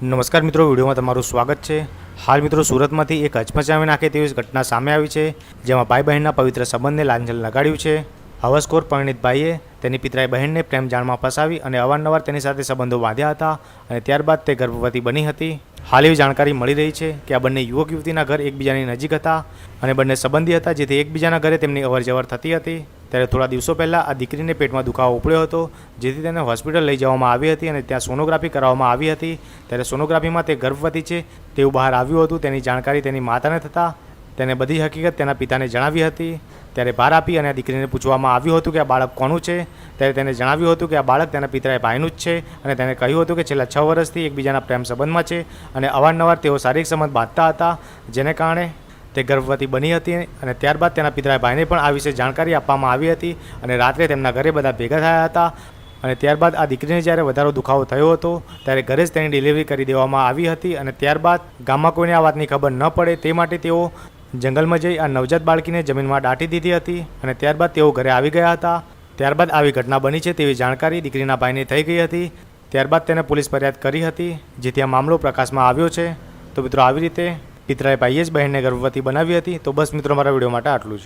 નમસ્કાર મિત્રો, વિડીયોમાં તમારું સ્વાગત છે. હાલ મિત્રો, સુરતમાંથી એક હચમચાવી નાખે તેવી ઘટના સામે આવી છે, જેમાં ભાઈ બહેનના પવિત્ર સંબંધને લાંછન લગાડ્યું છે. હવસખોર પરિણીતભાઈએ તેની પિતરાઈ બહેનને પ્રેમ જાળમાં ફસાવી અને અવારનવાર તેની સાથે સંબંધો બાંધ્યા હતા અને ત્યારબાદ તે ગર્ભવતી બની હતી. હાલ એવી જાણકારી મળી રહી છે કે આ બંને યુવક યુવતીના ઘર એકબીજાની નજીક હતા અને બંને સંબંધી હતા, જેથી એકબીજાના ઘરે તેમની અવરજવર થતી હતી. ત્યારે થોડા દિવસો પહેલાં આ દીકરીને પેટમાં દુખાવો ઉપડ્યો હતો, જેથી તેને હોસ્પિટલ લઈ જવામાં આવી હતી અને ત્યાં સોનોગ્રાફી કરાવવામાં આવી હતી. ત્યારે સોનોગ્રાફીમાં તે ગર્ભવતી છે, તેવું બહાર આવ્યું હતું, તેની જાણકારી તેની માતાને થતાં તેને બધી હકીકત તેના પિતાને જણાવી હતી. ત્યારે ભાર આપી અને આ દીકરીને પૂછવામાં આવ્યું હતું કે આ બાળક કોનું છે? ત્યારે તેને જણાવ્યું હતું કે આ બાળક તેના પિતરાએ ભાઈનું જ છે અને તેને કહ્યું હતું કે છેલ્લા છ વર્ષથી એકબીજાના પ્રેમ સંબંધમાં છે અને અવારનવાર તેઓ શારીરિક સંબંધ બાંધતા હતા, જેને કારણે તે ગર્ભવતી બની હતી અને ત્યારબાદ તેના પિતરાય ભાઈને પણ આ વિશે જાણકારી આપવામાં આવી હતી અને રાત્રે તેમના ઘરે બધા ભેગા થયા હતા અને ત્યારબાદ આ દીકરીને જ્યારે વધારો દુખાવો થયો હતો, ત્યારે ઘરે જ તેની ડિલિવરી કરી દેવામાં આવી હતી અને ત્યારબાદ ગામમાં કોઈને આ વાતની ખબર ન પડે તે માટે તેઓ જંગલમાં જઈ આ નવજાત બાળકીને જમીનમાં દાટી દીધી હતી અને ત્યારબાદ તેઓ ઘરે આવી ગયા હતા. ત્યારબાદ આવી ઘટના બની છે તેવી જાણકારી દીકરીના ભાઈને થઈ ગઈ હતી. ત્યારબાદ તેને પોલીસ ફરિયાદ કરી હતી, જેથી આ મામલો પ્રકાશમાં આવ્યો છે. તો મિત્રો, આવી રીતે પિતરાએ ભાઈએ જ બહેનને ગર્ભવતી બનાવી હતી. તો બસ મિત્રો, મારા વીડિયો માટે આટલું જ.